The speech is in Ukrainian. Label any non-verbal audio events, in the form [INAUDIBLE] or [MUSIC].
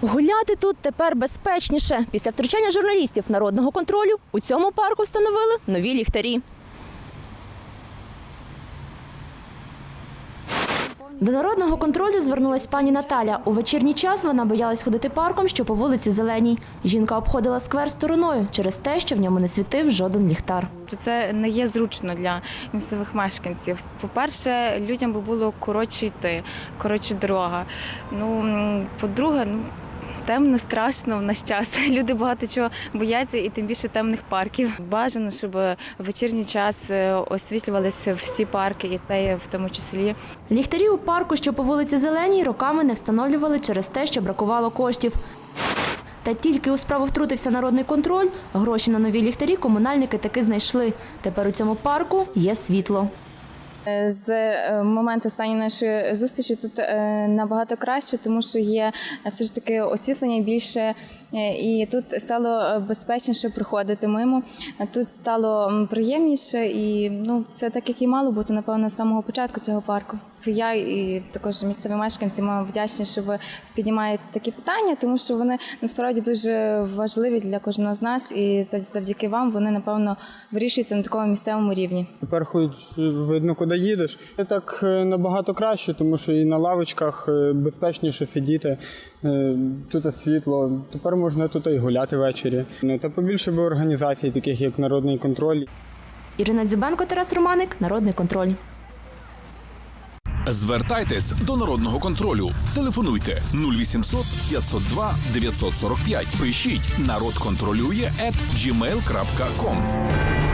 Гуляти тут тепер безпечніше. Після втручання журналістів народного контролю у цьому парку встановили нові ліхтарі. До народного контролю звернулась пані Наталя. У вечірній час вона боялась ходити парком, що по вулиці Зеленій. Жінка обходила сквер стороною через те, що в ньому не світив жоден ліхтар. Це не є зручно для місцевих мешканців. По-перше, людям би було коротше йти, коротше дорога. Ну, по-друге, ну. Темно, страшно в наш час. [LAUGHS] Люди багато чого бояться, і тим більше темних парків. Бажано, щоб в вечірній час е, освітлювалися всі парки, і це в тому числі. Ліхтарі у парку, що по вулиці Зеленій, роками не встановлювали через те, що бракувало коштів. Та тільки у справу втрутився народний контроль, гроші на нові ліхтарі комунальники таки знайшли. Тепер у цьому парку є світло. Е, З е, моменту останньої нашої зустрічі тут е, набагато краще, тому що є все ж таки освітлення більше, і тут стало безпечніше проходити мимо. Тут стало приємніше, і ну це так, як і мало бути, напевно, з самого початку цього парку. Я і також місцеві мешканці ми вдячні, що ви піднімаєте такі питання, тому що вони насправді дуже важливі для кожного з нас, і зав- завдяки вам вони напевно вирішуються на такому місцевому рівні. Тепер хоч видно, куди їдеш. Це так е, набагато краще, тому що і на лавочках е, безпечніше сидіти. Е, Тут світло. Тепер можна тут і гуляти ввечері. Ну та побільше би організацій, таких як народний контроль. Ірина Дзюбенко, Тарас Романик, Народний контроль. Звертайтесь до народного контролю. Телефонуйте 0800 502 945. Пишіть народ контролює at gmail.com.